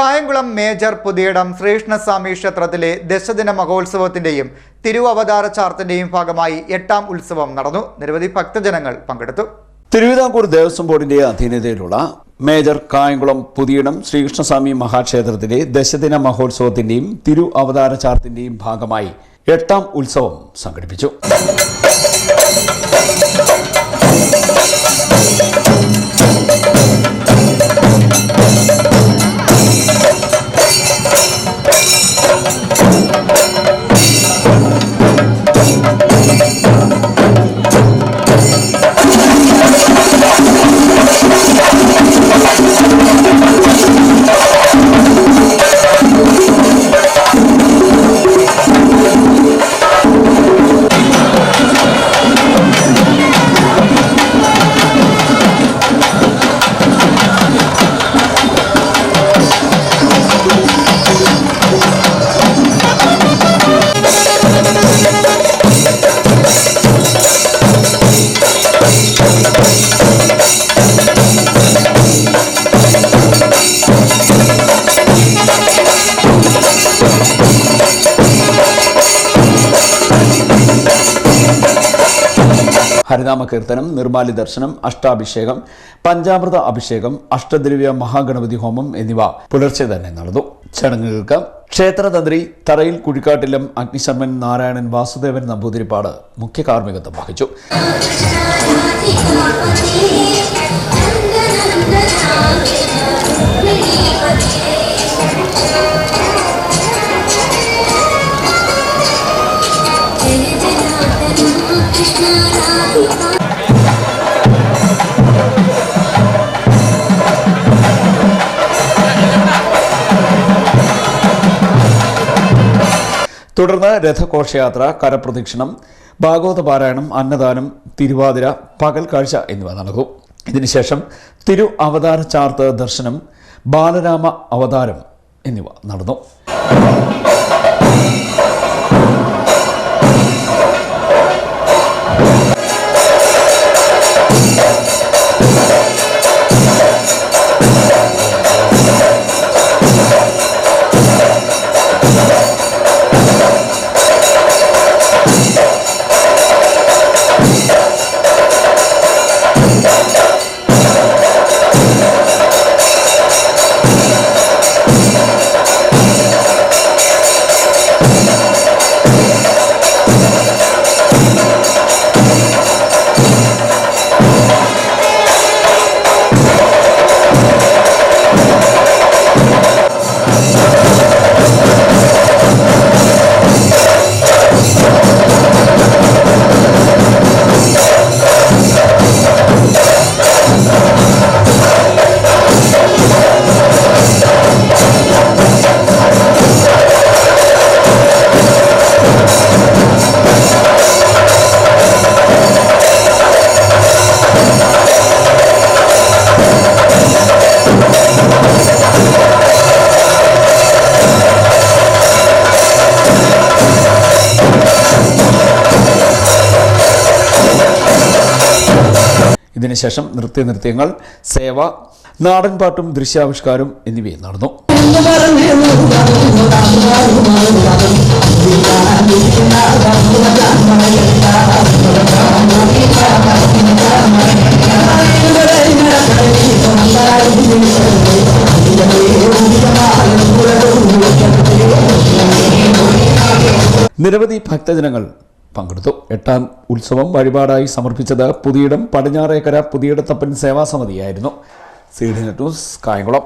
Kayamkulam major Puthiyidam Sreekrishnaswamy ക്ഷേത്രത്തിലെ ദശദിന മഹോത്സവത്തിന്റെയും തിരുവവതാര ചാർത്തിന്റെയും ഭാഗമായി എട്ടാം ഉത്സവം നടന്നു. നിരവധി ഭക്തജനങ്ങൾ പങ്കെടുത്തു. തിരുവിതാംകൂർ ദേവസ്വം ബോർഡിന്റെ അധീനതയിലുള്ള മേജർ കായംകുളം പുതിയിടം ശ്രീകൃഷ്ണസ്വാമി മഹാക്ഷേത്രത്തിലെ ദശദിന മഹോത്സവത്തിന്റെയും തിരു അവതാര ചാർത്തിന്റെയും ഭാഗമായി എട്ടാം ഉത്സവം സംഘടിപ്പിച്ചു. ഹരിനാമ കീർത്തനം നിർമാലി ദർശനം അഷ്ടാഭിഷേകം പഞ്ചാമൃത അഭിഷേകം അഷ്ടദ്രവ്യ മഹാഗണപതി ഹോമം എന്നിവ പുലർച്ചെ തന്നെ നടന്നു. ചടങ്ങുകൾക്ക് ക്ഷേത്രതന്ത്രി തറയിൽ കുഴിക്കാട്ടിലും അഗ്നിശർമ്മൻ നാരായണൻ വാസുദേവൻ നമ്പൂതിരിപ്പാട് മുഖ്യ കാർമ്മികത്വം വഹിച്ചു. തുടർന്ന് രഥഘോഷയാത്ര കരപ്രദക്ഷിണം ഭാഗവത പാരായണം അന്നദാനം തിരുവാതിര പകൽ കാഴ്ച എന്നിവ നടക്കും. ഇതിനുശേഷം തിരു അവതാര ചാർത്ത് ദർശനം ബാലരാമ അവതാരം എന്നിവ നടന്നു. ഇതിനുശേഷം നൃത്യനൃത്യങ്ങൾ സേവ നാടൻപാട്ടും ദൃശ്യാവിഷ്കാരം എന്നിവയും നടന്നു. നിരവധി ഭക്തജനങ്ങൾ പങ്കെടുത്തു. എട്ടാം ഉത്സവം വഴിപാടായി സമർപ്പിച്ചത് Puthiyidam Padinjarekkara Puthiyidathappan സേവാസമിതിയായിരുന്നു. C D news Kayamkulam.